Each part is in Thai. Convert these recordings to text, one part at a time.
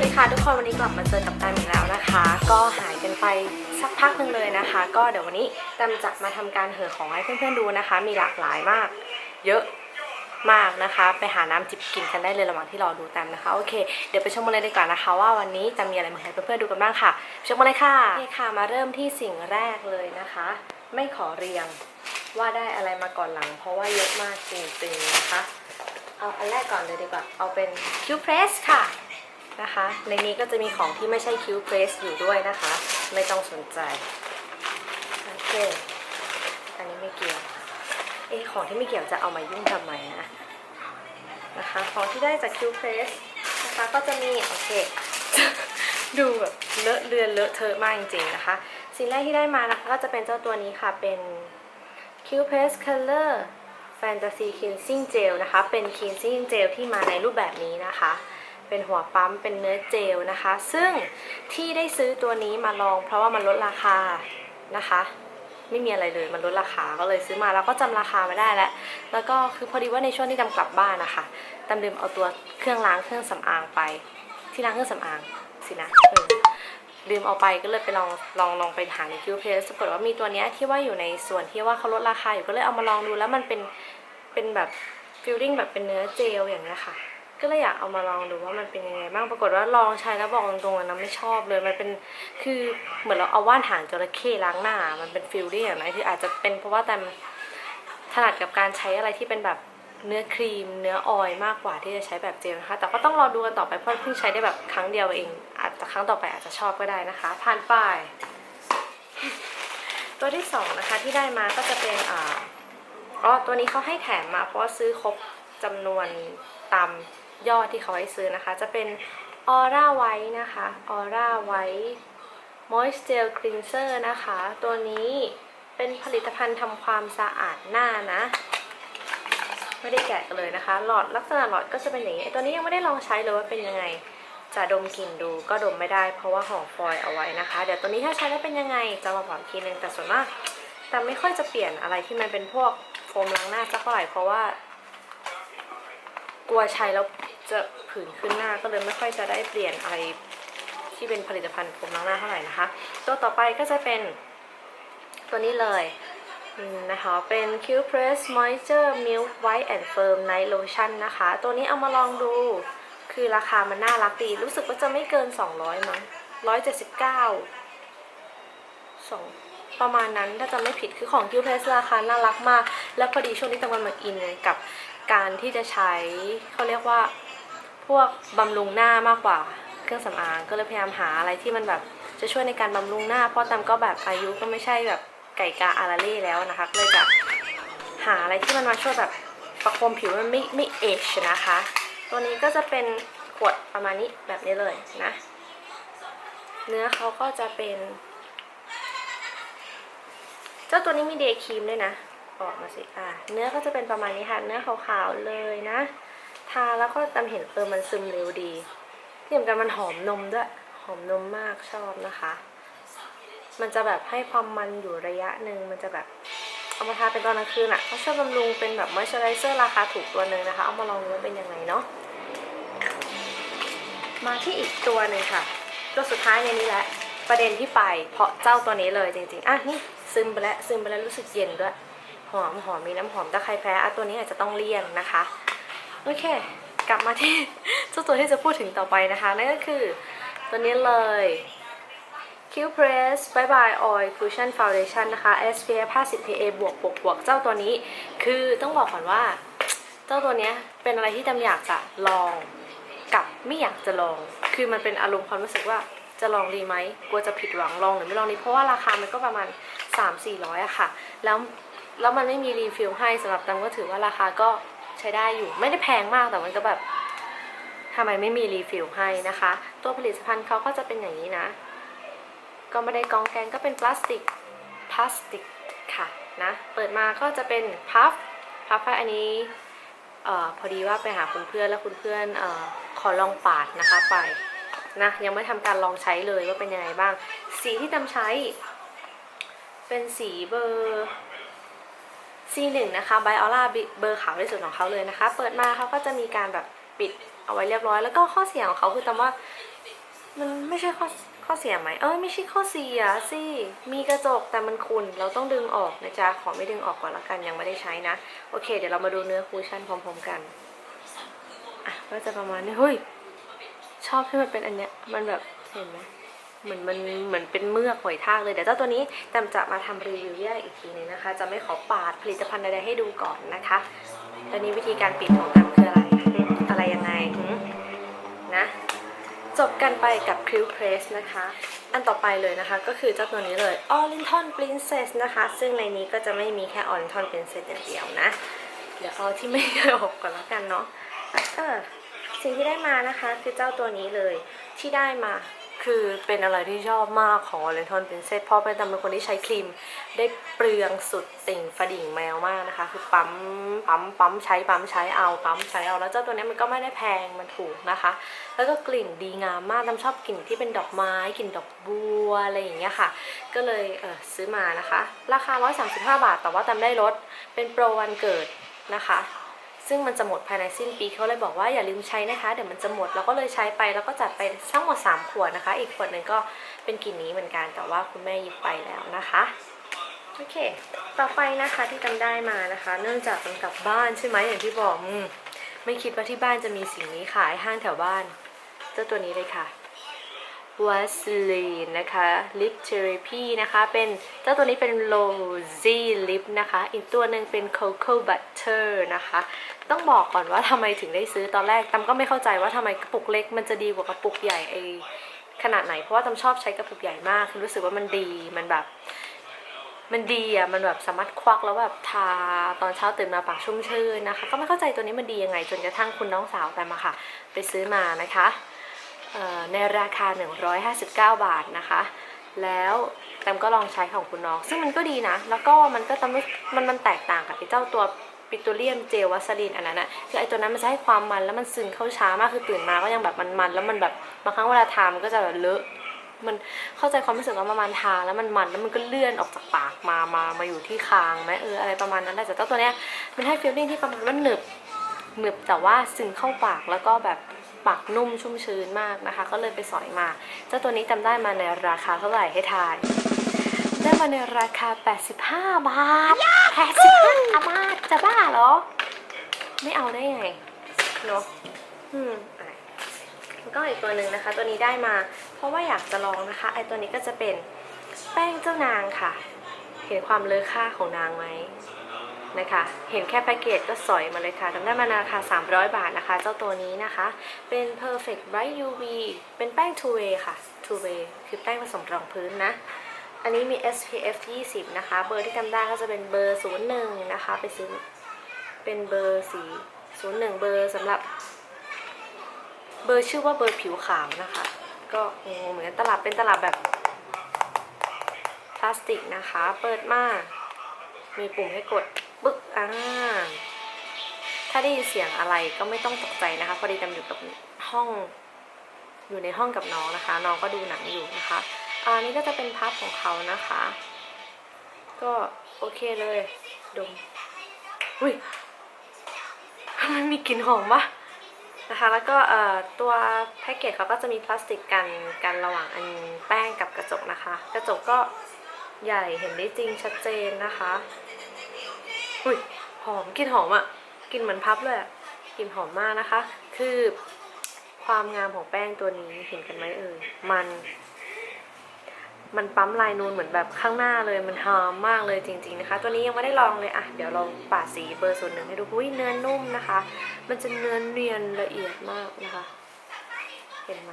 วัสดีค่ะทุกคนวันนี้กลับมาเจอกับแตมอีกแล้วนะคะ ก็หายกันไปสักพักหนึ่งเลยนะคะ ก็เดี๋ยววันนี้แตมจะมาทำการเห่อของให้เพื่อนๆดูนะคะ มีหลากหลายมาก เยอะมากนะคะ ไปหาน้ำจิบกินกันได้เลยระหว่างที่รอดูแตมนะคะโอเคเดี๋ยวไปชมกันเลยดีกว่านะคะ ว่าวันนี้จะมีอะไรมาให้เพื่อนๆดูกันบ้างค่ะชมกันเลยค่ะโอเคค่ะมาเริ่มที่สิ่งแรกเลยนะคะ ไม่ขอเรียงว่าได้อะไรมาก่อนหลัง เพราะว่าเยอะมากจริงๆนะคะ เอาอันแรกก่อนเลยดีกว่าเอาเป็นคิวเพรสค่ะ นะคะ ในนี้ก็จะมีของที่ไม่ใช่คิวเพรสอยู่ด้วยนะคะ ไม่ต้องสนใจ โอเค อันนี้ไม่เกี่ยว เอะของที่ไม่เกี่ยวจะเอามายุ่งทำไมนะนะคะ ของที่ได้จากคิวเพรสนะคะก็จะมี โอเค ดูแบบเลอะเลือนเลอะเทอะมากจริงๆนะคะ สิ่งแรกที่ได้มานะคะ ก็จะเป็นเจ้าตัวนี้ค่ะ เป็น Q Press Color Fantasy Cleansing Gel นะคะ เป็น Cleansing Gel ที่มาในรูปแบบนี้นะคะ เป็นหัวปั๊มเป็นเนื้อเจลนะคะ ซึ่งที่ได้ซื้อตัวนี้มาลอง เพราะว่ามันลดราคานะคะ ไม่มีอะไรเลยมันลดราคาก็เลยซื้อมาแล้วก็จำราคาไม่ได้แล้วแล้วก็คือพอดีว่าในช่วงที่จำกลับบ้านนะคะจำลืมเอาตัวเครื่องล้างเครื่องสำอางไป ที่ล้างเครื่องสำอางสินะลืมเอาไปก็เลยไปลองลองลองไปหาในคิวเพลสปรากฏว่ามีตัวเนี้ยที่ว่าอยู่ในส่วนที่ว่าเขาลดราคาอยู่ก็เลยเอามาลองดูแล้วมันเป็นเป็นแบบฟิลลิ่งแบบเป็นเนื้อเจลอย่างเงี้ยค่ะ ก็เลยอยากเอามาลองดูว่ามันเป็นยังไงบ้างปรากฏว่าลองใช้แล้วบอกตรงๆนะไม่ชอบเลยมันเป็นคือเหมือนเราเอาว่านหางจระเข้ล้างหน้า มันเป็นฟิลลิ่งอย่างไรคืออาจจะเป็นเพราะว่าแต่ถนัดกับการใช้อะไรที่เป็นแบบเนื้อครีม เนื้อออยมากกว่าที่จะใช้แบบเจลนะคะ แต่ก็ต้องรอดูกันต่อไปเพราะเพิ่งใช้ได้แบบครั้งเดียวเอง อาจจะครั้งต่อไปอาจจะชอบก็ได้นะคะ ผ่านไป ตัวที่สองนะคะที่ได้มาก็จะเป็นอ่าอ๋อตัวนี้เขาให้แถมมาเพราะว่าซื้อครบจำนวนตาม ยอดที่เขาให้ซื้อนะคะ จะเป็นออร่าไวท์นะคะออร่าไวท์มอยส์เจลคลีนเซอร์นะคะ ตัวนี้เป็นผลิตภัณฑ์ทำความสะอาดหน้านะ ไม่ได้แกะกันเลยนะคะ หลอดลักษณะหลอดก็จะเป็นอย่างนี้ ตัวนี้ยังไม่ได้ลองใช้เลยว่าเป็นยังไง จะดมกลิ่นดูก็ดมไม่ได้ เพราะว่าห่อฟอยล์เอาไว้นะคะ เดี๋ยวตัวนี้ถ้าใช้แล้วเป็นยังไง จะมาบอกทีนึงแต่ส่วนมาก แต่ไม่ค่อยจะเปลี่ยนอะไรที่มันเป็นพวกโฟมล้างหน้าสักเท่าไหร่เพราะว่ากลัวใช้แล้ว จะผื่นขึ้นหน้าก็เลยไม่ค่อยจะได้เปลี่ยนอะไรที่เป็นผลิตภัณฑ์โฟมล้างหน้าเท่าไหร่นะคะ ตัวต่อไปก็จะเป็นตัวนี้เลยนะคะเป็น Q Press Moisture Milk White and Firm Night Lotion นะคะ ตัวนี้เอามาลองดู คือราคามันน่ารักดี รู้สึกว่าจะไม่เกิน 200 มั้ง 179สองประมาณนั้นถ้าจำไม่ผิดคือของ Q Press ราคาน่ารักมาก แล้วพอดีช่วงนี้ตะวันมาอินกับการที่จะใช้เขาเรียกว่า พวกบำรุงหน้ามากกว่าเครื่องสำอางก็เลยพยายามหาอะไรที่มันแบบจะช่วยในการบำรุงหน้า เพราะตามก็แบบอายุก็ไม่ใช่แบบไก่กาอาราเล่แล้วนะคะเลยจะหาอะไรที่มันมาช่วยแบบประคมผิวมันไม่ไม่เอชนะคะ ตัวนี้ก็จะเป็นขวดประมาณนี้แบบนี้เลยนะ เนื้อเขาก็จะเป็น เจ้าตัวนี้มีเดย์ครีมด้วยนะ ออกมาสิอ่าเนื้อก็จะเป็นประมาณนี้ค่ะ เนื้อขาวๆเลยนะ ทาแล้วก็ตาเห็นเออมันซึมเร็วดีที่สำคัญมันหอมนมด้วย หอมนมมากชอบนะคะ มันจะแบบให้ความมันอยู่ระยะหนึ่งมันจะแบบเอามาทาเป็นตอนกลางคืนอะ่ะเขาชอบบำรุงเป็นแบบมอยส์เจอไรเซอร์ราคาถูกตัวหนึ่งนะคะ เอามาลองดูว่าเป็นยังไงเนาะมาที่อีกตัวหนึ่งค่ะ ตัวสุดท้ายในนี้แหละ ประเด็นที่ไป เพราะเจ้าตัวนี้เลยจริงๆ อะนี่ซึมไปแล้วซึมไปแล้วรู้สึกเย็นด้วย หอมหอมมีน้ำหอมถ้าใครแพ้อะตัวนี้อาจจะต้องเลี่ยงนะคะ โอเค กลับมาที่เจ้าตัวที่จะพูดถึงต่อไปนะคะ นั่นก็คือตัวนี้เลย Q Press Bye Bye Oil Cushion Foundation นะคะ SPF 50 PA บวกบวกบวกเจ้าตัวนี้ คือต้องบอกก่อนว่า เจ้าตัวเนี้ยเป็นอะไรที่จำอยากจะลองกับไม่อยากจะลอง คือมันเป็นอารมณ์ความรู้สึกว่าจะลองดีไหมกลัวจะผิดหวังลองหรือไม่ลองดีเพราะว่าราคามันก็ประมาณ 3-400อะค่ะ แล้วแล้วมันไม่มีรีฟิลให้สำหรับตังก็ถือว่าราคาก็ ใช้ได้อยู่ไม่ได้แพงมากแต่มันก็แบบทำไมไม่มีรีฟิลให้นะคะ ตัวผลิตภัณฑ์เขาก็จะเป็นอย่างนี้นะ ก็ไม่ได้กองแกงก็เป็นพลาสติกพลาสติกค่ะนะเปิดมาก็จะเป็นพัฟพัฟอันนี้เอ่อพอดีว่าไปหาคุณเพื่อนแล้วคุณเพื่อนเอ่อขอลองปาดนะคะไปนะยังไม่ทำการลองใช้เลยว่าเป็นยังไงบ้าง สีที่ตำใช้ เป็นสีเบอร์ C1 นะคะไบออร่าเบอร์ขาวที่สุดของเขาเลยนะคะ เปิดมาเขาก็จะมีการแบบปิดเอาไว้เรียบร้อย แล้วก็ข้อเสียของเขาคือตาว่า มันไม่ใช่ข้อข้อเสียไหมเอ้ยไม่ใช่ข้อเสียสิมีกระจกแต่มันขุ่นเราต้องดึงออกนะจ๊ะขอไม่ดึงออกก่อนละกันยังไม่ได้ใช้นะ โอเค เดี๋ยวเรามาดูเนื้อคูชั่นพร้อม ๆกันอะก็จะประมาณนี้เฮ้ยชอบที่มันเป็นอันเนี้ยมันแบบเห็นไหม เหมือนมันเหมือนเป็นเมือกหอยทากเลยเดี๋ยวเจ้าตัวนี้แตมจะมาทำรีวิวแยกอีกทีนึงนะคะ จะไม่ขอปาดผลิตภัณฑ์ใดๆให้ดูก่อนนะคะตอนนี้วิธีการปิดของแตมคืออะไรอะไรยังไงนะจบกันไปกับคริ w เพรสนะคะ อันต่อไปเลยนะคะก็คือเจ้าตัวนี้เลย o r i e n t a l Princess นะคะ ซึ่งในนี้ก็จะไม่มีแค่ o r i e n t a l Princess อย่างเดียวนะ เดี๋ยวเอาที่ไม่ได้ออกก่อนแล้วกันเนาะเออสิ่งที่ได้มานะคะคือเจ้าตัวนี้เลยที่ได้มา คือเป็นอะไรที่ชอบมากของ o r i e n t a l Princess เพราะเป็นตำเป็นคนที่ใช้ครีม ได้เปลืองสุดติ่งฝดิ่งแมวมากนะคะ คือปั๊มปั๊มปั๊มใช้ปั๊มใช้เอาปั๊มใช้เอาแล้วเจ้าตัวนี้มันก็ไม่ได้แพงมันถูกนะคะ แล้วก็กลิ่นดีงามมากน้ำชอบกลิ่นที่เป็นดอกไม้กลิ่นดอกบัวอะไรอย่างเงี้ยค่ะ ก็เลยเออซื้อมานะคะ ราคา 135 บาทแต่ว่าจำได้ลดเป็นโปรวันเกิดนะคะ ซึ่งมันจะหมดภายในสิ้นปีเขาเลยบอกว่าอย่าลืมใช้นะคะ เดี๋ยวมันจะหมดเราก็เลยใช้ไปแล้วก็จัดไปทั้งหมด 3 ขวดนะคะ อีกขวดหนึ่งก็เป็นกลิ่นนี้เหมือนกัน แต่ว่าคุณแม่หยิบไปแล้วนะคะโอเค ต่อไปนะคะที่จำได้มานะคะ เนื่องจากมันกลับบ้านใช่ไหมอย่างที่บอกอมไม่คิดว่าที่บ้านจะมีสิ่งนี้ขายห้างแถวบ้าน เจ้าตัวนี้เลยค่ะวัสลีนนะคะลิปเทอราพีนะคะเป็นเจ้าตัวนี้เป็นโลซี่ลิปนะคะ อีกตัวหนึ่งเป็นโคโค่บัตเตอร์นะคะ ต้องบอกก่อนว่าทำไมถึงได้ซื้อตอนแรกตำก็ไม่เข้าใจว่าทำไมกระปุกเล็ก มันจะดีกว่ากระปุกใหญ่ไอขนาดไหนเพราะว่าตำชอบใช้กระปุกใหญ่มากคือรู้สึกว่ามันดีมันแบบ มันดีอะมันแบบสามารถควักแล้วแบบทาตอนเช้าตื่นมาปากชุ่มชื่นนะคะ ก็ไม่เข้าใจตัวนี้มันดียังไง จนกระทั่งคุณน้องสาวแตมอะค่ะ ไปซื้อมานะคะเอ่อในราคา 159 บาทนะคะ แล้วแตมก็ลองใช้ของคุณน้อง ซึ่งมันก็ดีนะ แล้วก็มันก็ทำมันมันแตกต่างกับไอ้เจ้าตัว ปิโตรเลียมเจลวัสลีนอันนั้นอะคือไอตัวนั้นมันจะให้ความมันแล้วมันซึมเข้าช้ามากคือตื่นมาก็ยังแบบมันๆแล้วมันแบบบางครั้งเวลาทามันก็จะแบบเลอะมันเข้าใจความรู้สึกว่ามันมันทาแล้วมันมันแล้วมันก็เลื่อนออกจากปากมามามาอยู่ที่คางไหมเอออะไรประมาณนั้นแหละแต่เจ้าตัวเนี้ยมันให้ฟีลลิ่งที่ประมาณว่าหนึบหนึบแต่ว่าซึมเข้าปากแล้วก็แบบปากนุ่มชุ่มชื้นมากนะคะ ก็เลยไปสอยมา เจ้าตัวนี้จำได้มาในราคาเท่าไหร่ให้ทายได้มาในราคา 85 บาท 85บาทจะบ้าเหรอ ไม่เอาได้ไงเนาะอืมอะแล้วก็อีกตัวหนึ่งนะคะ ตัวนี้ได้มา เพราะว่าอยากจะลองนะคะ ไอตัวนี้ก็จะเป็นแป้งเจ้านางค่ะ เห็นความเลอค่าของนางไหมนะคะ เห็นแค่แพ็กเกจก็สอยมาเลยค่ะทำได้มาราคา 300 บาทนะคะ เจ้าตัวนี้นะคะ เป็น perfect bright UV เป็นแป้ง two way ค่ะ two way คือแป้งผสมรองพื้นนะ อันนี้มี SPF 20 นะคะ เบอร์ที่จำได้ก็จะเป็นเบอร์ 01 นะคะ ไปซื้อเป็นเบอร์สี 01 เบอร์สำหรับ เบอร์ชื่อว่าเบอร์ผิวขาวนะคะ ก็งงเหมือนกันตลับเป็นตลับแบบ พลาสติกนะคะ เปิดมา มีปุ่มให้กดปึ๊กอ่าถ้าได้ยินเสียงอะไรก็ไม่ต้องตกใจนะคะ พอดีจำอยู่กับห้อง อยู่ในห้องกับน้องนะคะ น้องก็ดูหนังอยู่นะคะ อันนี้ก็จะเป็นพับของเขานะคะ ก็โอเคเลยดมอุ้ยทำไมมีกลิ่นหอมวะนะคะ แล้วก็ตัวแพ็กเกจเขาก็จะมีพลาสติกกันกันระหว่างอันแป้งกับกระจกนะคะ กระจกก็ใหญ่เห็นได้จริงชัดเจนนะคะอุ้ยหอมกลิ่นหอมอะ่ะกลิ่นเหมือนพับเลยอะกลิ่นหอมมากนะคะ คือความงามของแป้งตัวนี้เห็นกันไหมเอ่ยมัน มันปั๊มลายนูนเหมือนแบบข้างหน้าเลยมันหอมมากเลยจริง ๆนะคะ ตัวนี้ยังไม่ได้ลองเลยอะเดี๋ยวเราปาดสีเบอร์ศูนย์หนึ่งให้ดูอุ้ยเนื้อนุ่มนะคะ มันจะเนื้อเนียนละเอียดมากนะคะ เห็นไหม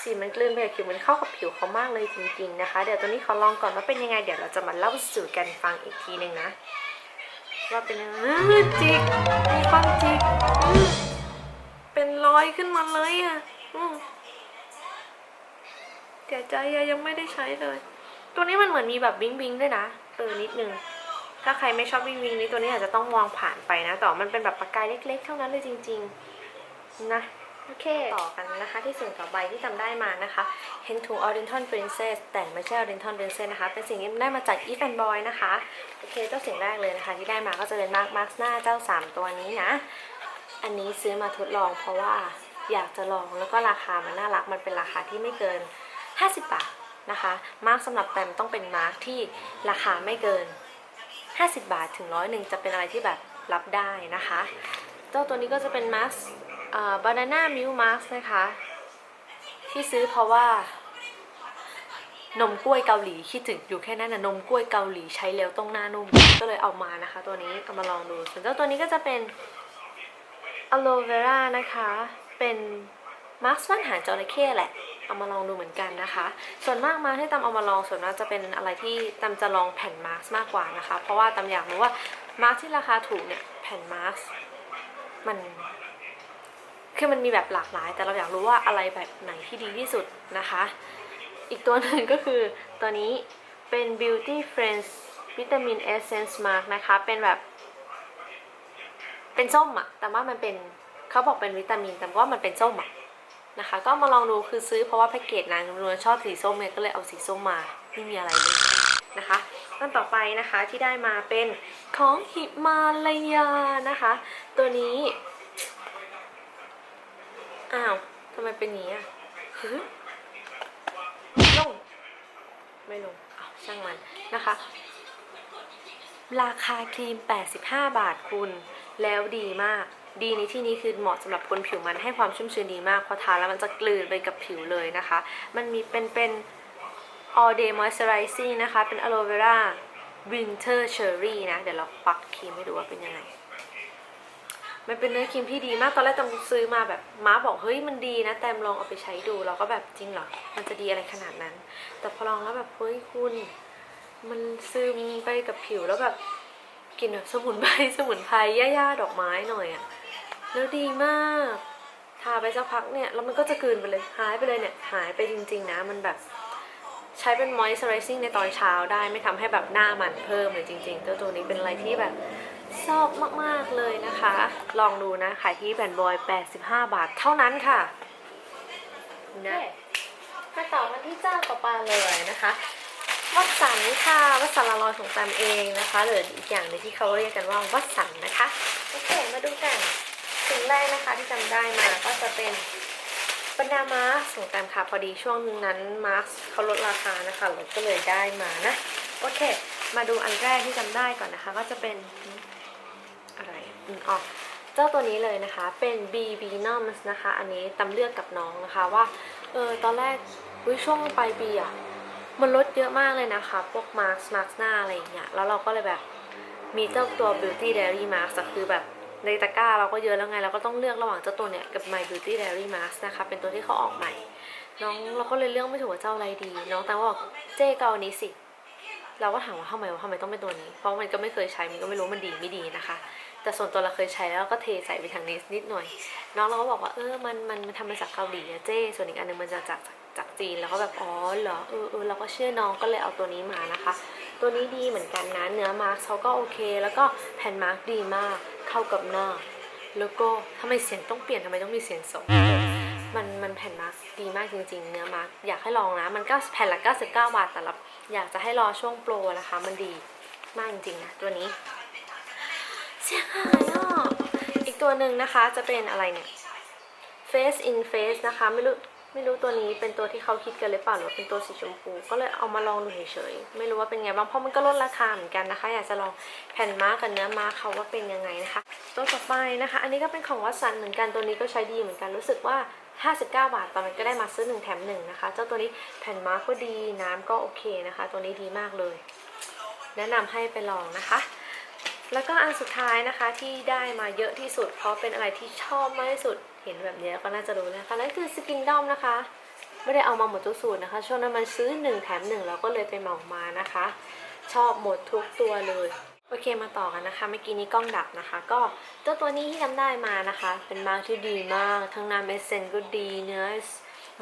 สีมันกลืนไปกับผิวมันเข้ากับผิวเขามากเลยจริง ๆ นะคะ เดี๋ยวตัวนี้ขอลองก่อนว่าเป็นยังไงเดี๋ยวเราจะมาเล่าสู่กันฟังอีกทีหนึ่งนะว่าเป็นยังไงอื้อจิกมีความจิกเป็นรอยขึ้นมาเลยอะอืม เสียใจยังไม่ได้ใช้เลย ตัวนี้มันเหมือนมีแบบวิงวิงด้วยนะเออนิดนึง ถ้าใครไม่ชอบวิงวิงนี้ตัวนี้อาจจะต้องมองผ่านไปนะ ต่ว่ามันเป็นแบบประกายเล็ก ๆ เท่านั้นเลยจริง ๆ นะโอเค ต่อกันนะคะที่สิ่งต่อไปที่จำได้มานะคะ เห็นถุง Oriental Princess แต่ไม่ใช่ Oriental Princess นะคะ เป็นสิ่งที่ได้มาจาก Eve and Boy นะคะ โอเค เจ้าสิ่งแรกเลยนะคะ ที่ได้มาก็จะเป็นมาร์คมาร์คหน้าเจ้า 3 ตัวนี้นะ อันนี้ซื้อมาทดลองเพราะว่าอยากจะลองแล้วก็ราคามันน่ารักมันเป็นราคาที่ไม่เกิน 50 บาทนะคะ มาร์กสำหรับแตมต้องเป็นมาร์กที่ราคาไม่เกิน 50 บาทถึงร้อยหนึ่งจะเป็นอะไรที่แบบรับได้นะคะเจ้าตัวนี้ก็จะเป็นมาร์กบานาน่ามิลมาร์กนะคะ ที่ซื้อเพราะว่านมกล้วยเกาหลีคิดถึงอยู่แค่นั้นนะนมกล้วยเกาหลีใช้แล้วต้องหน้านุ่มก็เลยเอามานะคะ ตัวนี้เอามาลองดูส่วนเจ้าตัวนี้ก็จะเป็นอะโลเวรานะคะ เป็น มาร์คฟันหางจระเข้แหละ เอามาลองดูเหมือนกันนะคะ ส่วนมากมาที่ตำเอามาลองส่วนมากจะเป็นอะไรที่ตำจะลองแผ่นมาร์คมากกว่านะคะ เพราะว่าตำอยากรู้ว่ามาร์คที่ราคาถูกเนี่ยแผ่นมาร์คมันคือมันมีแบบหลากหลาย แต่เราอยากรู้ว่าอะไรแบบไหนที่ดีที่สุดนะคะ อีกตัวหนึ่งก็คือตัวนี้เป็น Beauty Friends Vitamin Essence Mark นะคะ เป็นแบบ เป็นส้มอะแต่ว่ามันเป็นเขาบอกเป็นวิตามิน แต่ว่ามันเป็นส้มอะ นะคะ ก็มาลองดูคือซื้อเพราะว่าแพ็กเกจนางนวลชอบสีส้มเนี่ยก็เลยเอาสีส้มมาไม่มีอะไรเลยนะคะอันต่อไปนะคะที่ได้มาเป็นของหิมาลายานะคะ ตัวนี้อ้าวทำไมเป็นนี้อะฮึลงไม่ลงอ้าวช่างมันนะคะ ราคาครีม 85 บาทคุณ แล้วดีมาก ดีในที่นี้คือเหมาะสำหรับคนผิวมันให้ความชุ่มชื้นดีมากพอทาแล้วมันจะกลืนไปกับผิวเลยนะคะ มันมีเป็นเป็น all day moisturizing นะคะ เป็น aloe vera winter cherry นะ เดี๋ยวเราควักครีมให้ดูว่าเป็นยังไง มันเป็นเนื้อครีมที่ดีมาก ตอนแรกตมซื้อมาแบบม้าบอกเฮ้ยมันดีนะ แตมลองเอาไปใช้ดู เราก็แบบจริงเหรอ มันจะดีอะไรขนาดนั้น แต่พอลองแล้วแบบเฮ้ยคุณ มันซึมไปกับผิวแล้วแบบกลินแบบสมุนไพรสมุนไพรย่าๆดอกไม้หน่อยอะ แล้วดีมาก ทาไปสักพักเนี่ยแล้วมันก็จะกลืนไปเลย หายไปเลยเนี่ย หายไปจริงๆนะ มันแบบใช้เป็น moisturizing ในตอนเช้าได้ไม่ทำให้แบบหน้ามันเพิ่มเลยจริงๆเจ้าตัวนี้เป็นอะไรที่แบบชอบมากๆเลยนะคะ ลองดูนะขายที่แบนบอย 85 บาทเท่านั้นค่ะนะมาต่อกันที่เจ้าต่อไปเลยนะคะวัดสันค่ะวัดสันละลอยของแตมเองนะคะหรืออีกอย่างหนึงที่เขาเรียกกันว่าวัดสันนะคะโอเคมาดูกัน สิ่งแรกนะคะที่จำได้มาก็จะเป็นบรรดามาร์คของแตมค่ะพอดีช่วงนั้นมาร์คเขาลดราคานะคะเราก็เลยได้มานะ โอเค มาดูอันแรกที่จำได้ก่อนนะคะ ก็จะเป็นอะไรอืมอ๋อเจ้าตัวนี้เลยนะคะ เป็น BB n o m s นะคะ อันนี้ตำเลือกกับน้องนะคะว่า เออ ตอนแรกวิช่วงปลายปีอะมันลดเยอะมากเลยนะคะ พวกมาร์คมาร์คหน้าอะไรอย่างเงี้ย แล้วเราก็เลยแบบมีเจ้าตัว Beauty Diary Mask คือแบบ ในตะกร้าเราก็เยอะแล้วไงเราก็ต้องเลือกระหว่างเจ้าตัวเนี้ยกับ My Beauty Diary Mask นะคะ เป็นตัวที่เขาออกใหม่ น้องเราก็เลยเลือกไม่ถูกว่าเจ้าอะไรดี น้องแต่ว่าเจ๊ก็เอาอันนี้สิ เราก็ถามว่าทำไมวะทำไมต้องเป็นตัวนี้ เพราะมันก็ไม่เคยใช้มันก็ไม่รู้มันดีไม่ดีนะคะ แต่ส่วนตัวเราเคยใช้แล้วก็เทใส่ไปทางนี้นิดหน่อย น้องเราก็บอกว่าเออมันมันมันทำมาจากเกาหลีอะเจ้ส่วนอีกอันหนึงมันจะจากจากจากจีนแล้วก็แบบอ๋อเหรอเออเออเราก็เชื่อน้องก็เลยเอาตัวนี้มานะคะ ตัวนี้ดีเหมือนกันนะ เนื้อมาร์คเขาก็โอเค แล้วก็แผ่นมาร์คดีมาก เข้ากับหน้า แล้วก็ทำไมเสียงต้องเปลี่ยนทำไมต้องมีเสียงสองมันมันแผ่นมาร์คดีมากจริง ๆ เนื้อมาร์คอยากให้ลองนะ มันก็แผ่นละ 99 บาทแต่ละอยากจะให้รอช่วงโปรนะคะ มันดีมากจริงๆนะตัวนี้เสียงหายอะอีกตัวหนึ่งนะคะจะเป็นอะไรเนี่ย Face in Face นะคะ ไม่รู้ ไม่รู้ตัวนี้เป็นตัวที่เขาคิดกันหรือเปล่าหรือเป็นตัวสีชมพูก็เลยเอามาลองดูเฉยๆไม่รู้ว่าเป็นไงบ้างเพราะมันก็ลดราคาเหมือนกันนะคะ อยากจะลองแผ่นมาร์กกับเนื้อมาร์คเขาว่าเป็นยังไงนะคะ ตัวต่อไปนะคะ อันนี้ก็เป็นของวัสันเหมือนกันตัวนี้ก็ใช้ดีเหมือนกันรู้สึกว่า 59 บาทตอนนั้นก็ได้มาซื้อหนึ่งแถมหนึ่งนะคะ เจ้าตัวนี้แผ่นมาร์กก็ดีน้ำก็โอเคนะคะ ตัวนี้ดีมากเลย แนะนำให้ไปลองนะคะ แล้วก็อันสุดท้ายนะคะที่ได้มาเยอะที่สุด เพราะเป็นอะไรที่ชอบมากที่สุดเห็นแบบนี้ก็น่าจะรู้นะคะนั่นคือสกินดอมนะคะ ไม่ได้เอามาหมดทุกสูตรนะคะ ช่วงนั้นมันซื้อ 1 แถม1แล้วก็เลยไปเหมามานะคะ ชอบหมดทุกตัวเลยโอเคมาต่อกันนะคะ เมื่อกี้นี้กล้องดับนะคะ ก็เจ้าตัวนี้ที่ทำได้มานะคะ เป็นมาร์กที่ดีมาก ทั้งน้ำเอเซนก็ดีเนื้อ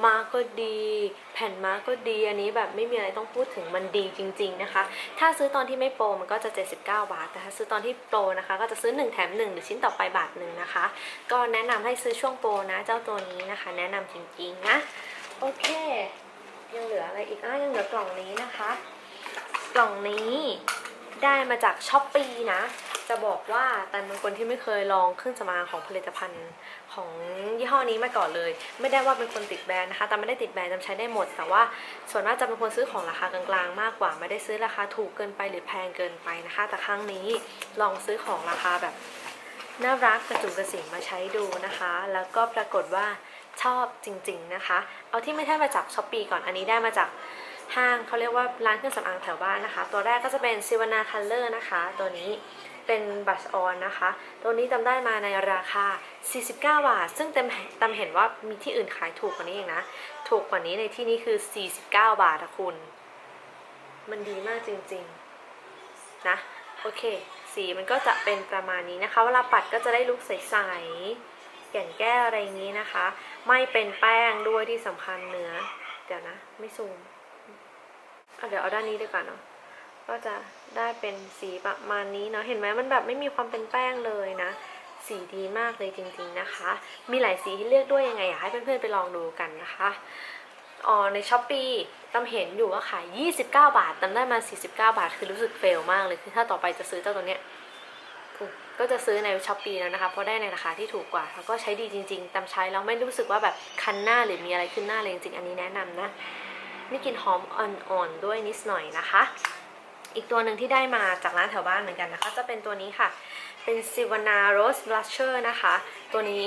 มาก็ดี แผ่นมาก็ดี อันนี้แบบไม่มีอะไรต้องพูดถึงมันดีจริง ๆนะคะ ถ้าซื้อตอนที่ไม่โปรมันก็จะ 79 บาทแต่ถ้าซื้อตอนที่โปรนะคะ ก็จะซื้อ 1 แถม 1 หรือชิ้นต่อไปบาทหนึ่งนะคะ ก็แนะนำให้ซื้อช่วงโปรนะเจ้าตัวนี้นะคะ แนะนำจริงๆนะโอเค ยังเหลืออะไรอีกอะยังเหลือกล่องนี้นะคะ กล่องนี้ได้มาจากช้อปปีนะจะบอกว่าแต่เป็นคนที่ไม่เคยลองเครื่องสำอางของผลิตภัณฑ์ ของยี่ห้อนี้มาก่อนเลย ไม่ได้ว่าเป็นคนติดแบรนด์นะคะแต่ไม่ได้ติดแบรนด์จำใช้ได้หมด แต่ว่าส่วนมากจะเป็นคนซื้อของราคากลางๆ มากกว่า ไม่ได้ซื้อราคาถูกเกินไปหรือแพงเกินไปนะคะ แต่ครั้งนี้ลองซื้อของราคาแบบน่ารักกระจุกกระสิงมาใช้ดูนะคะ แล้วก็ปรากฏว่าชอบจริง ๆนะคะ เอาที่ไม่ใช่มาจากช้อปปีก่อนอันนี้ได้มาจากห้างเขาเรียกว่าร้านเครื่องสำอางแถวบ้านนะคะ ตัวแรกก็จะเป็นซิวนาคัลเลอร์นะคะ ตัวนี้ เป็นบัชออนนะคะ ตัวนี้จำได้มาในราคา 49 บาท ซึ่งเต็มตามเห็นว่ามีที่อื่นขายถูกกว่านี้เองนะ ถูกกว่านี้ในที่นี้คือ 49 บาทอะคุณ มันดีมากจริงๆ นะ โอเค สีมันก็จะเป็นประมาณนี้นะคะ เวลาปัดก็จะได้ลุคใสๆแก่นแก้วอะไรอย่างนี้นะคะ ไม่เป็นแป้งด้วยที่สำคัญเนื้อ เดี๋ยวนะ ไม่ซูมเเดี๋ยวเอาด้านนี้ดีกว่าเนาะ ก็จะได้เป็นสีประมาณนี้เนาะเห็นไหมมันแบบไม่มีความเป็นแป้งเลยนะ สีดีมากเลยจริงๆนะคะ มีหลายสีให้เลือกด้วยยังไงอยากให้เพื่อนๆไปลองดูกันนะคะอ๋อในช้อปปีตำเห็นอยู่ว่าขาย 29 บาทตำได้มา 49 บาท คือรู้สึกเฟลมากเลยคือถ้าต่อไปจะซื้อเจ้าตัวเนี้ยก็จะซื้อในช้อปปีแล้วนะคะ เพราะได้ในราคาที่ถูกกว่า แล้วก็ใช้ดีจริงๆตำใช้แล้วไม่รู้สึกว่าแบบคันหน้าหรือมีอะไรขึ้นหน้าเลยจริงๆอันนี้แนะนำนะมีกลิ่นหอมอ่อนๆด้วยนิดหน่อยนะคะ อีกตัวหนึ่งที่ได้มาจากร้านแถวบ้านเหมือนกันนะคะ จะเป็นตัวนี้ค่ะ เป็นซิวานาโรสบลัชเชอร์นะคะ ตัวนี้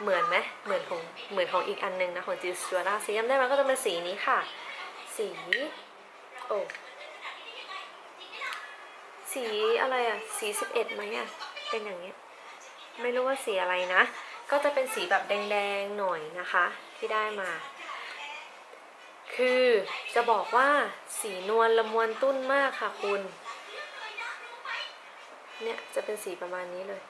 เหมือนไหมเหมือนของเหมือนของอีกอันหนึงนะของจิวสตราสีจำได้ไหมก็จะเป็นสีนี้ค่ะ สีโอ้สีอะไรอะสีสิบเอ็ดไหมอะเป็นอย่างเงี้ยไม่รู้ว่าสีอะไรนะ ก็จะเป็นสีแบบแดงๆหน่อยนะคะ ที่ได้มา คือจะบอกว่าสีนวลละมวนตุ้นมากค่ะคุณ เนี่ยจะเป็นสีประมาณนี้เลย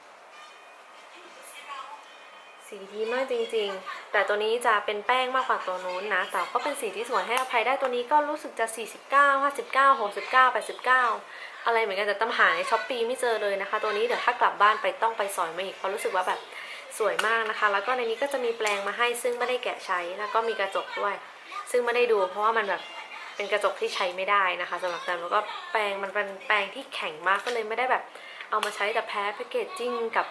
สีดีมากจริงๆ แต่ตัวนี้จะเป็นแป้งมากกว่าตัวนู้นนะ แต่ก็เป็นสีที่สวยให้อภัยได้ตัวนี้ก็รู้สึกจะ 49 59 69 89 อะไรเหมือนกันแต่ตำหาในช้อปปีไม่เจอเลยนะคะ ตัวนี้เดี๋ยวถ้ากลับบ้านไปต้องไปสอยมาอีกเพราะรู้สึกว่าแบบสวยมากนะคะ แล้วก็ในนี้ก็จะมีแปรงมาให้ซึ่งไม่ได้แกะใช้แล้วก็มีกระจกด้วย ซึ่งไม่ได้ดูเพราะว่ามันแบบเป็นกระจกที่ใช้ไม่ได้นะคะสำหรับแต่แล้วก็แปรงมันเป็นแปรงที่แข็งมากก็เลยไม่ได้แบบเอามาใช้แต่แพ้แพคเกจจิ้งกับ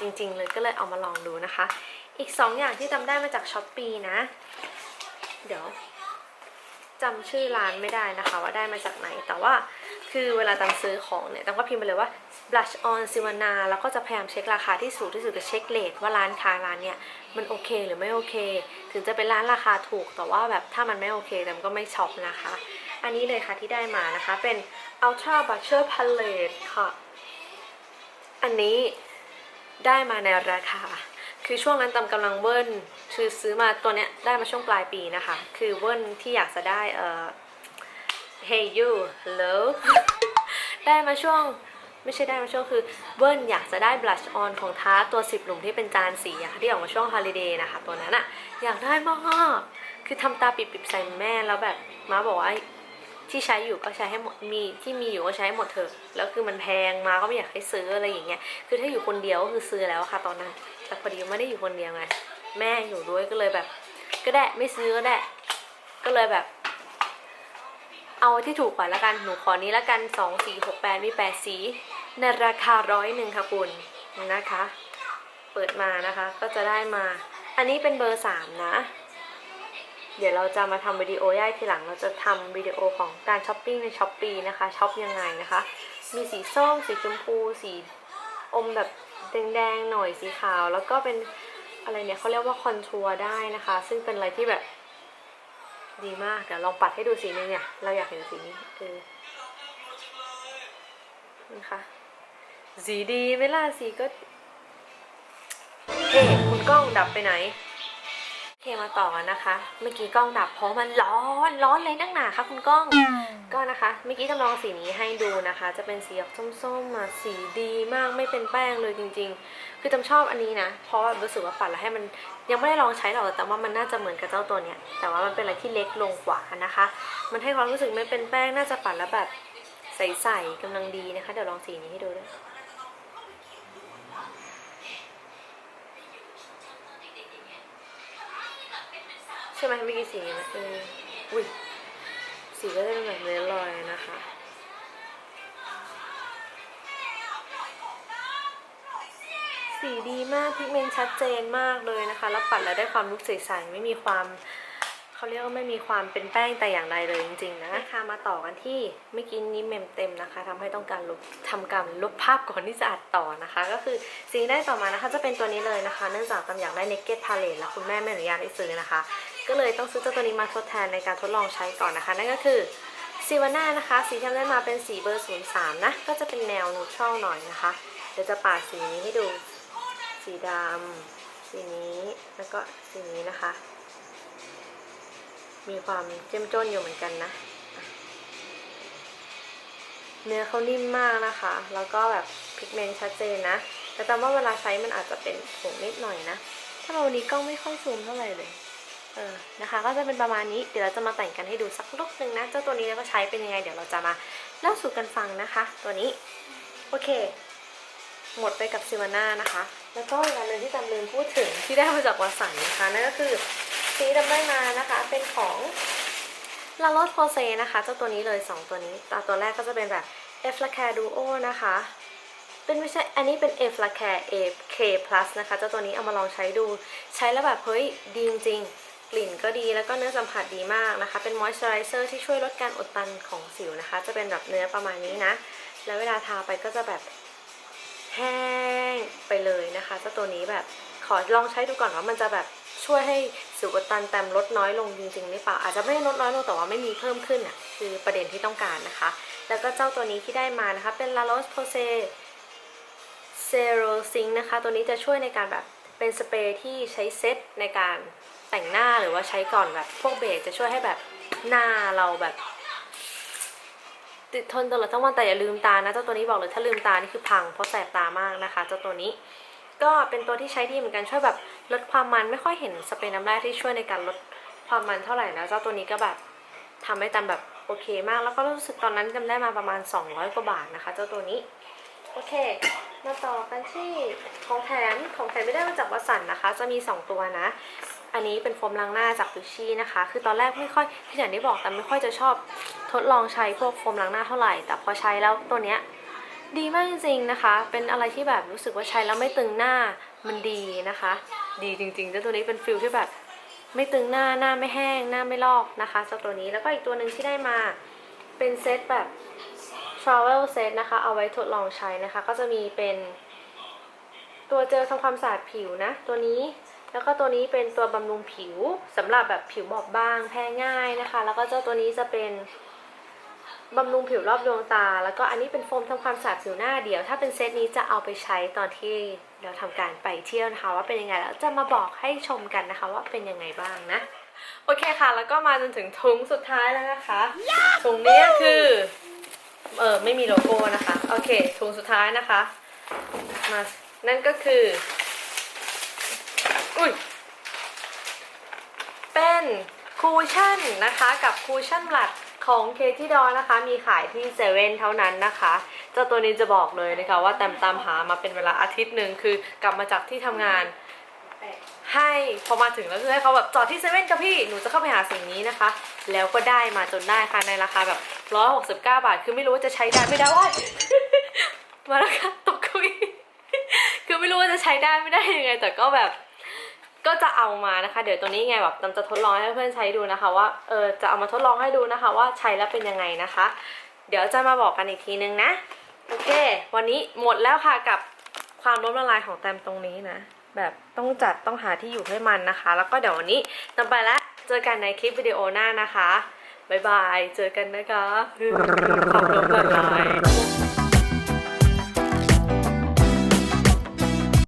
จริง ๆ เลยก็เลยเอามาลองดูนะคะ อีก 2 อย่างที่จำได้มาจากช้อปปีนะ เดี๋ยวจำชื่อร้านไม่ได้นะคะ ว่าได้มาจากไหน แต่ว่าคือเวลาตังซื้อของเนี่ยตังก็พิมพ์ไปเลยว่า blush on ซิวานาแล้วก็จะพยายามเช็คราคาที่สูงที่สุดกับเช็คเลทว่าร้านค้าร้านเนี่ยมันโอเคหรือไม่โอเค ถึงจะเป็นร้านราคาถูกแต่ว่าแบบถ้ามันไม่โอเคแต่มันก็ไม่ช็อปนะคะ อันนี้เลยค่ะที่ได้มานะคะเป็น ultra blusher palette ค่ะ อันนี้ได้มาในราคา คือช่วงนั้นตำกำลังเบิ้ลคือซื้อมาตัวเนี้ยได้มาช่วงปลายปีนะคะ คือเบิ้ลที่อยากจะได้เอ่อ Hey you hello ได้มาช่วง ไม่ใช่ได้มาช่วงคือเบิ้ลอยากจะได้ blush on ของท้าตัวสิบหลุมที่เป็นจานสีอะที่ออกมาช่วง holiday นะคะ ตัวนั้นอะอยากได้มากคือทำตาปิบๆใส่แม่แล้วแบบมาบอกว่าที่ใช้อยู่ก็ใช้ให้หมดมีที่มีอยู่ก็ใช้ให้หมดเถอะแล้วคือมันแพงมาก็ไม่อยากให้ซื้ออะไรอย่างเงี้ยคือถ้าอยู่คนเดียวก็คือซื้อแล้วค่ะตอนนั้น แต่พอดีไม่ได้อยู่คนเดียวไงแม่อยู่ด้วยก็เลยแบบ ก็ได้ไม่ซื้อก็ได้ ก็เลยแบบ เอาที่ถูกกว่าละกันหนูขอนี้ละกันสองสี่หกแปดมีแปดสี ในราคาร้อยหนึ่งค่ะคุณนะคะ เปิดมานะคะก็จะได้มา อันนี้เป็นเบอร์สามนะ เดี๋ยวเราจะมาทำวิดีโอย่อยทีหลังเราจะทำวิดีโอของการช้อปปิ้งในช้อปปีนะคะช็อปยังไงนะคะ มีสีส้ม สีชมพู สีอมแบบแดงๆหน่อยสีขาว แล้วก็เป็นอะไรเนี่ยเขาเรียกว่าคอนทัวร์ได้นะคะ ซึ่งเป็นอะไรที่แบบดีมากเดี๋ยวลองปัดให้ดูสีนึงเนี่ย เราอยากเห็นสีนี้เออนี่ค่ะ สีดีไหมล่ะสีก็เฮ้คุณกล้องดับไปไหนโอเคมาต่อกันนะคะ เมื่อกี้กล้องดับเพราะมันร้อนร้อนเลยนักหนาค่ะคุณกล้อง ก็นะคะ เมื่อกี้จำลองสีนี้ให้ดูนะคะ จะเป็นสีออกส้มๆอะสีดีมากไม่เป็นแป้งเลยจริง ๆ คือจำชอบอันนี้นะ เพราะว่ารู้สึกว่าปัดแล้วให้มันยังไม่ได้ลองใช้หรอกแต่ว่ามันน่าจะเหมือนกับเจ้าตัวเนี้ยแต่ว่ามันเป็นอะไรที่เล็กลงกว่านะคะ มันให้ความรู้สึกไม่เป็นแป้งน่าจะปัดแล้วแบบใสๆกำลังดีนะคะ เดี๋ยวลองสีนี้ให้ดูด้วย ใช่ไหมเมื่อกี้สีนะเอออุ้ยสีก็จะเป็นแบบเนื้อลอยนะคะ สีดีมากพิกเมนต์ชัดเจนมากเลยนะคะ แล้วปัดแล้วได้ความลุกใสๆไม่มีความเขาเรียกว่าไม่มีความเป็นแป้งแต่อย่างใดเลยจริงๆนะคะมาต่อกันที่เมื่อกี้นี้เมมเต็มนะคะทำให้ต้องการลบทำการลบภาพก่อนที่จะอัดต่อนะคะ ก็คือสิ่งที่ได้ต่อมานะคะจะเป็นตัวนี้เลยนะคะ เนื่องจากตำอยากได้ Naked Palette แล้วคุณแม่ไม่อนุญาตให้ซื้อนะคะ ก็เลยต้องซื้อเจ้าตัวนี้มาทดแทนในการทดลองใช้ก่อนนะคะ นั่นก็คือซีวาน่านะคะ สีที่ทำได้มาเป็นสีเบอร์ 03 นะ ก็จะเป็นแนวนูทรัลหน่อยนะคะ เดี๋ยวจะปาดสีนี้ให้ดู สีดำสีนี้ แล้วก็สีนี้นะคะ มีความเจ้มจ้นอยู่เหมือนกันนะ เนื้อเขานิ่มมากนะคะ แล้วก็แบบพิกเมนต์ชัดเจนนะ แต่ตามว่าเวลาใช้มันอาจจะเป็นผงนิดหน่อยนะ ถ้าเราวันนี้กล้องไม่ค่อยซูมเท่าไหร่เลย เออนะคะ ก็จะเป็นประมาณนี้เดี๋ยวเราจะมาแต่งกันให้ดูสักลุกหนึ่งนะเจ้าตัวนี้แล้วก็ใช้เป็นยังไง เดี๋ยวเราจะมาเล่าสู่กันฟังนะคะ ตัวนี้โอเค หมดไปกับซิวาน่านะคะ แล้วก็อีกอันหนึ่งที่จำลืมพูดถึงที่ได้มาจากวาสันนะคะนั่นก็คือสีดำได้มานะคะเป็นของลาโรสโพเซนะคะเจ้าตัวนี้เลย 2 ตัวนี้ตาตัวแรกก็จะเป็นแบบ e f l a c a r Duo นะคะเป็นไม่ใช่อันนี้เป็น e f l a c a r A K Plus นะคะเจ้าตัวนี้เอามาลองใช้ดูใช้แล้วแบบเฮ้ยดีจริงๆ กลิ่นก็ดีแล้วก็เนื้อสัมผัสดีมากนะคะ เป็นมอยส์เจอไรเซอร์ที่ช่วยลดการอุดตันของสิวนะคะ จะเป็นแบบเนื้อประมาณนี้นะ แล้วเวลาทาไปก็จะแบบแห้งไปเลยนะคะเจ้าตัวนี้แบบขอลองใช้ดูก่อนว่ามันจะแบบช่วยให้สิวอุดตันแต้มลดน้อยลงจริงๆหรือเปล่า อาจจะไม่ได้ลดน้อยลงแต่ว่าไม่มีเพิ่มขึ้นอะคือประเด็นที่ต้องการนะคะ แล้วก็เจ้าตัวนี้ที่ได้มานะคะเป็น La Roche Posay Zero Zinc นะคะ ตัวนี้จะช่วยในการแบบเป็นสเปรย์ที่ใช้เซตในการ แต่งหน้าหรือว่าใช้ก่อนแบบ พวกเบสจะช่วยให้แบบหน้าเราแบบติดทนตลอดทั้งวันแต่อย่าลืมตานะเจ้าตัวนี้บอกเลยถ้าลืมตานี่คือพังเพราะแสบตามากนะคะเจ้าตัวนี้ก็เป็นตัวที่ใช้ดีเหมือนกันช่วยแบบลดความมันไม่ค่อยเห็นสเปรย์น้ำแร่ที่ช่วยในการลดความมันเท่าไหร่นะเจ้าตัวนี้ก็แบบทำให้ตันแบบโอเคมากแล้วก็รู้สึกตอนนั้นจำได้มาประมาณ 200 กว่าบาทนะคะ เจ้าตัวนี้โอเค มาต่อกันที่ของแถมของแถมไม่ได้มาจากวสันนะคะ จะมี 2 ตัวนะ อันนี้เป็นโฟมล้างหน้าจากฟิชชี่นะคะ คือตอนแรกไม่ค่อยที่อย่างที่บอกแต่ไม่ค่อยจะชอบทดลองใช้พวกโฟมล้างหน้าเท่าไหร่ แต่พอใช้แล้วตัวเนี้ยดีมากจริงๆนะคะ เป็นอะไรที่แบบรู้สึกว่าใช้แล้วไม่ตึงหน้ามันดีนะคะ ดีจริงๆเจ้าตัวนี้เป็นฟิลที่แบบไม่ตึงหน้าหน้าไม่แห้งหน้าไม่ลอกนะคะเจ้าตัวนี้แล้วก็อีกตัวหนึ่งที่ได้มาเป็นเซตแบบ travel set นะคะ เอาไว้ทดลองใช้นะคะ ก็จะมีเป็นตัวเจลทำความสะอาดผิวนะ ตัวนี้ แล้วก็ตัวนี้เป็นตัวบำรุงผิวสำหรับแบบผิวบอบบางแพ้ง่ายนะคะ แล้วก็เจ้าตัวนี้จะเป็นบำรุงผิวรอบดวงตา แล้วก็อันนี้เป็นโฟมทำความสะอาดผิวหน้าเดี๋ยว ถ้าเป็นเซตนี้จะเอาไปใช้ตอนที่เราทำการไปเที่ยวนะคะ ว่าเป็นยังไงแล้วจะมาบอกให้ชมกันนะคะ ว่าเป็นยังไงบ้างนะโอเคค่ะ แล้วก็มาจนถึงถุงสุดท้ายแล้วนะคะถุงนี้คือเออไม่มีโลโก้นะคะ โอเคถุงสุดท้ายนะคะมานั่นก็คืออุ้ย เป็นคูชั่นนะคะกับคูชั่นหลัดของเคที่ดอนะคะ มีขายที่เซเว่นเท่านั้นนะคะเจ้าตัวนี้จะบอกเลยนะคะว่าแตมตามหามาเป็นเวลาอาทิตย์หนึ่งคือกลับมาจากที่ทำงาน ให้พอมาถึงแล้วคือให้เขาแบบจอดที่เซเว่นกับพี่หนูจะเข้าไปหาสิ่งนี้นะคะ แล้วก็ได้มาจนได้ค่ะในราคาแบบร้อยหกสิบเก้าบาท คือไม่รู้ว่าจะใช้ได้ไม่ได้ว้ามาแล้วค่ะตกคุยคือไม่รู้ว่าจะใช้ได้ไม่ได้ยังไงแต่ก็แบบ ก็จะเอามานะคะ เดี๋ยวตัวนี้ไงแบบตำจะทดลองให้เพื่อนใช้ดูนะคะ ว่าเออจะเอามาทดลองให้ดูนะคะ ว่าใช้แล้วเป็นยังไงนะคะ เดี๋ยวจะมาบอกกันอีกทีนึงนะโอเค วันนี้หมดแล้วค่ะกับความล้มละลายของแตมตรงนี้นะ แบบต้องจัดต้องหาที่อยู่ให้มันนะคะ แล้วก็เดี๋ยววันนี้ตำไปแล้วเจอกันในคลิปวิดีโอหน้านะคะบ๊ายบาย เจอกันนะคะความล้มละลาย